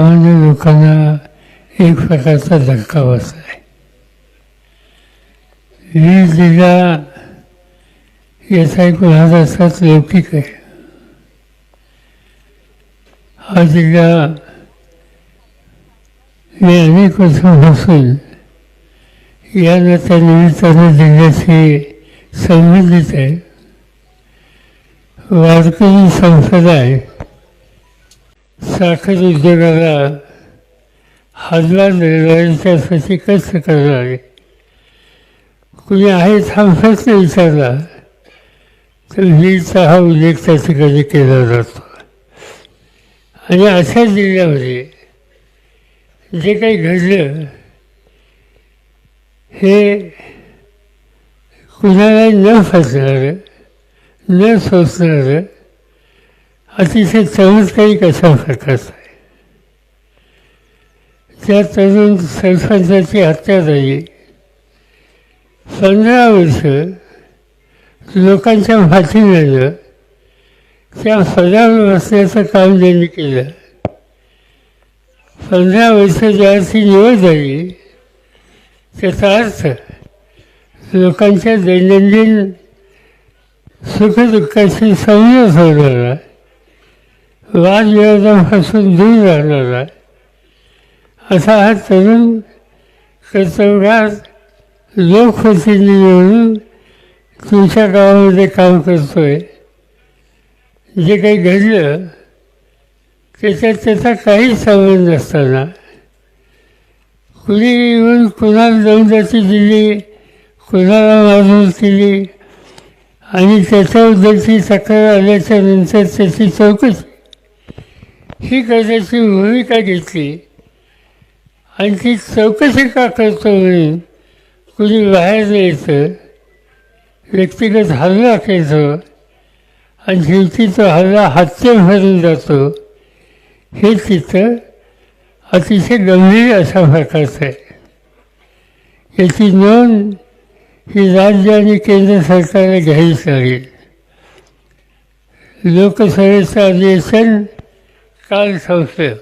सामान्य लोकांना एक प्रकारचा धक्का बसलाय. वीज दिला याचा एक भाग असाच लौकिक आहे. हा जिल्हा मी अनेक वर्षापासून या त्या निमित्तानं जिल्ह्याशी संबंधित आहे वारकरी आहे साखर उद्योगाला हातभारसाठी कष्ट करणारे. कुणी आहे हा प्रश्न विचारला तर वीरचा हा उल्लेख त्या ठिकाणी केला जातो. आणि अशा जिल्ह्यामध्ये जे काही घडलं हे कुणाला न फसणारं न सोचणारं अतिशय चमत्कारिक कसा प्रकारचं आहे. त्या तरुण सरपंचाची हत्या झाली. पंधरा वर्ष लोकांच्या पाठीमागं त्या पदावर बसण्याचं काम त्यांनी केलं. पंधरा वर्ष ज्याची निवड झाली त्याचा अर्थ लोकांच्या दैनंदिन सुखदुःखाशी संयम होणारा वादविवादापासून दूर राहणारा असा हा तरुण कर्तव्यात लोकप्रतिनिधी म्हणून तुमच्या गावामध्ये काम करतो आहे जे काही घडलं त्याच्यात त्याचा काही संबंध नसताना. कुणी येऊन कुणाला दौंदाची दिली कुणाला मारून केली आणि त्याच्याबद्दलची तक्रार आल्याच्यानंतर त्याची चौकशी ही करण्याची भूमिका घेतली. आणि ती चौकशी का करतो म्हणून कुणी बाहेर यायचं व्यक्तिगत हल्ला केतो आणि शेवटी तो हल्ला हत्या भरून जातो हे चित्र अतिशय गंभीर अशा प्रकारचं आहे. याची नोंद ही राज्य आणि केंद्र सरकारने घ्यावीच लागेल लोकसभेचं अधिवेशन काल संस्थेत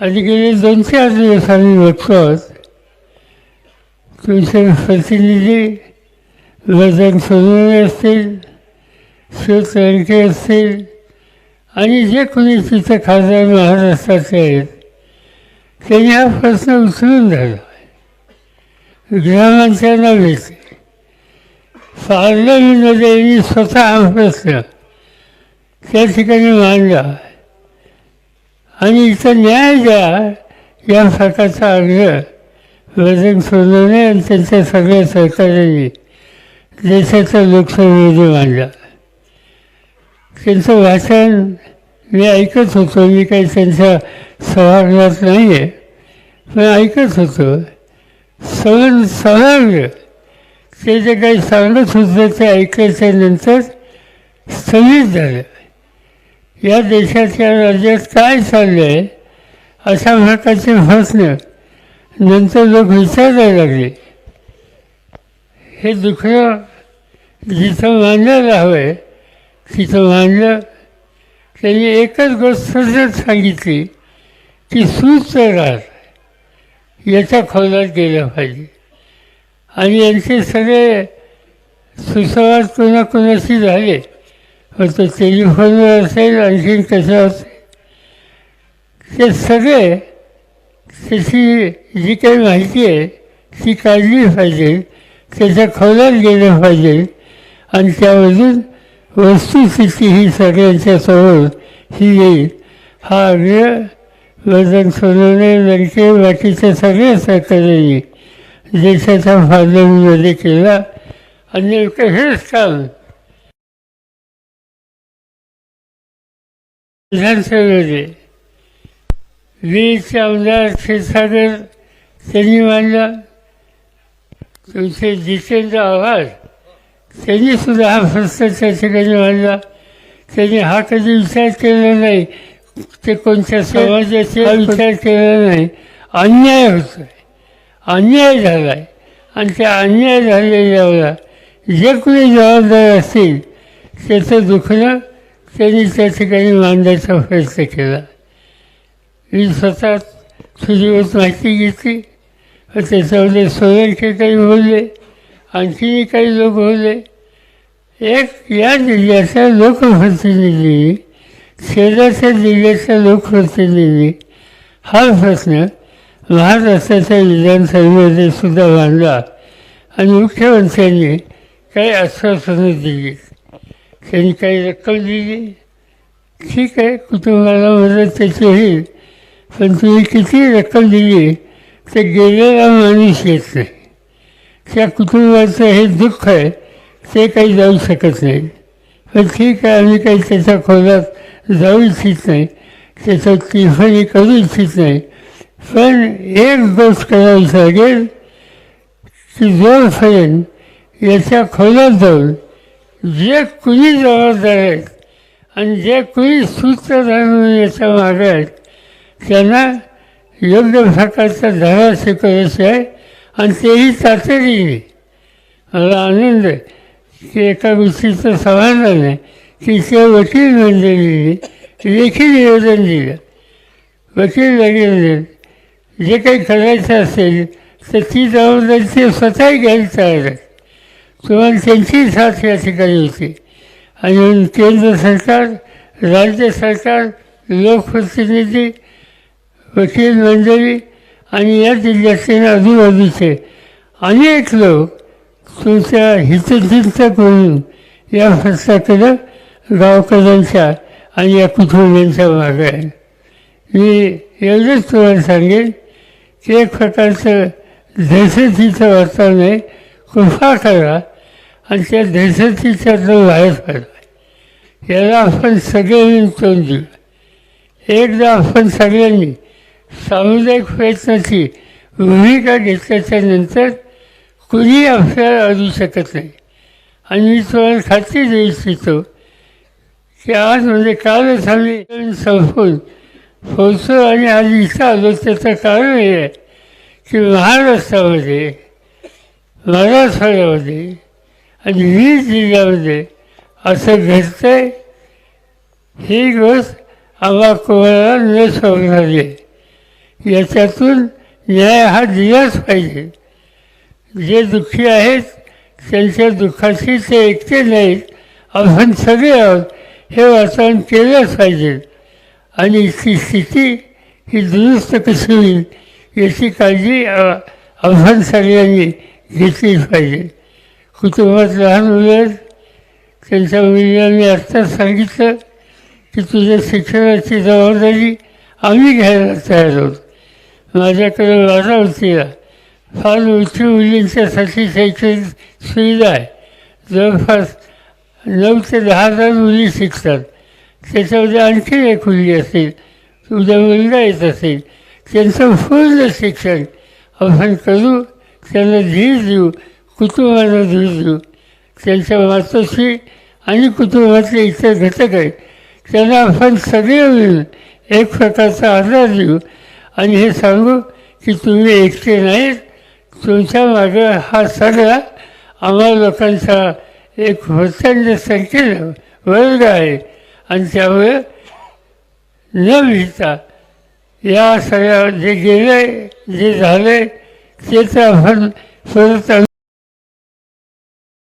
आणि गेले दोन चार दिवस आम्ही बघतो तुमचे प्रतिनिधी वजन सोनवणे असतील शिव असतील आणि जे कोणी तिथे खासदार महाराष्ट्राचे आहेत त्यांनी हा प्रश्न उचलून धरला. गृहमंत्र्यांना भेटले पार्लमेंटमध्ये यांनी स्वतः हा प्रश्न त्या ठिकाणी मांडला. आणि इथं न्याय द्या या प्रकारचा अर्ज वजन सोनवणे आणि त्यांच्या सगळ्या सहकार्यांनी देशाचा लोकसभेमध्ये मांडला त्यांचं भाषण मी ऐकत होतो. मी काही त्यांच्या सभागृहात नाही आहे पण ऐकत होतो. सहन सभागृह. ते जे काही सांगत होतं ते ऐकायच्या नंतर स्थगित झालं. या देशाच्या राज्यात काय चाललं आहे अशा प्रकारचे प्रश्न नंतर लोक विचारायला लागले. हे दुखणं जिथं मांडायला हवं आहे तिथं मांडलं. त्यांनी एकच गोष्ट जर सांगितली की सुस्त राहत. याच्या खोलात गेलं पाहिजे. आणि यांचे सगळे सुसंवाद कोणाकोणाशी झाले? तो टेलिफोनवर असेल आणखीन कसं असेल ते सगळे त्याची जी काही माहिती आहे ती काढली पाहिजे त्याच्या खोलात गेलं पाहिजे आणि त्यामधून वस्तुस्थिती ही सगळ्यांच्या समोर ही येईल. हा आग्रह वजन सोनवणे लंके म्हणजे बाकीच्या सगळ्या सहकार्यांनी देशाच्या पार्लमेंटमध्ये केला. आणि नेमकं हेच काम विधानसभेमध्ये वीरचे आमदार क्षीरसागर त्यांनी मांडला तुमचे जितेंद्र आव्हाड त्यांनी सुद्धा हा प्रश्न त्या ठिकाणी मांडला त्यांनी हा कधी विचार केला नाही. ते कोणत्या समाजाचे विचार केला नाही. अन्याय होतो आहे अन्याय झाला आहे आणि त्या अन्याय झालेल्यावर जे कोणी जबाबदार असतील त्याचं दुखणं त्यांनी त्या ठिकाणी मांडायचा प्रयत्न केला. मी स्वतः सुजीवत माहिती घेतली व त्याच्यामध्ये सोयरचे काही बोलले आणखीही काही लोक बोलले एक या जिल्ह्याच्या लोकप्रतिनिधी शेजारच्या जिल्ह्याच्या लोकप्रतिनिधी हा प्रश्न महाराष्ट्राच्या विधानसभेमध्ये सुद्धा मांडला आणि मुख्यमंत्र्यांनी काही आश्वासनं दिली. त्यांनी काही रक्कम दिली? ठीक आहे कुटुंबाला मदत त्याची होईल पण तुम्ही किती रक्कम दिली? ते गेलेला माणूस येत नाही. त्या कुटुंबाचं हे दुःख आहे ते काही जाऊ शकत नाही. पण ठीक आहे आम्ही काही त्याच्या खोलात जाऊ इच्छित नाही. त्याचं टिफणी करू इच्छित नाही. पण एक गोष्ट करावी लागेल की जोपर्यंत याच्या खोलात जाऊन जे कुणी जबाबदार आहेत आणि जे कुणी सूत्रधार म्हणून याच्या मागे आहेत त्यांना योग्य प्रकारचा धडा शिकवायचा आहे आणि तेही तातडीने. मला आनंद आहे की एका गोष्टीचं समाधान आहे की त्या वकील मंडळीने लेखी निवेदन दिलं. वकील मंडळीने जे काही करायचं असेल तर ती जबाबदारी ते स्वतःही घ्यायला तयार आहेत. तुम्हाला त्यांची साथ या ठिकाणी होती. आणि केंद्र सरकार राज्य सरकार लोकप्रतिनिधी वकील मंडळी आणि या जिल्ह्यातील आजूबाजूचे अनेक लोक तुमच्या हितचिंतक म्हणून या फरसाकडं गावकऱ्यांच्या आणि या कुटुंबियांच्या मागे आहे मी एवढंच तुम्हाला सांगेन की एक प्रकारचं दहशतीचं वातावरण आहे. कृपा करा आणि त्या दहशतीच्यातून बाहेर पडला याला आपण सगळ्यांनी तोंड देऊ एकदा आपण सगळ्यांनी सामुदायिक प्रयत्नाची भूमिका घेतल्याच्या नंतर कुणी आपल्याला अडू शकत नाही. आणि मी तुम्हाला खात्री देऊ इच्छितो की आज म्हणजे कालच आम्ही संपून पोहोचलो आणि आज इथं आलो त्याचं कारण हे आहे की महाराष्ट्रामध्ये मराठवाड्यामध्ये आणि वीस जिल्ह्यामध्ये असं घडतंय ही गोष्ट आम्हा कोणाला न समजावी आहे. याच्यातून न्याय हा दिलाच पाहिजे. जे दुःखी आहेत त्यांच्या दुःखाशी ते एकटे नाहीत. आपण सगळे आहोत हे वातावरण केलंच पाहिजे. आणि ती स्थिती ही दुरुस्त कशी होईल याची काळजी आपण सगळ्यांनी घेतलीच पाहिजे. कुटुंबात लहान मुलं आहेत त्यांच्या मुलांनी आत्ताच सांगितलं की तुझ्या शिक्षणाची जबाबदारी आम्ही घ्यायला तयार आहोत. माझ्याकडे बारावतीला फार उच्च मुलींच्यासाठी शैक्षणिक सुविधा आहे. जवळपास नऊ ते दहा हजार मुली शिकतात. त्याच्यामध्ये आणखी एक मुली असेल उद्या मुलगा येत असेल त्यांचं पूर्ण शिक्षण आपण करू त्यांना धीर देऊ कुटुंबाला धीर देऊ त्यांच्या मातोश्री आणि कुटुंबातले इतर घटक आहेत त्यांना आपण सगळे मिळून एक प्रकारचा आधार देऊ. आणि हे सांगू की तुम्ही एकटे नाहीत. तुमच्या मागं हा सगळा आम्हा लोकांचा एक प्रचंड संख्येनं वर्ग आहे. आणि त्यामुळे न भिता या सगळ्या जे गेलं जे झालं ते तर आपण परत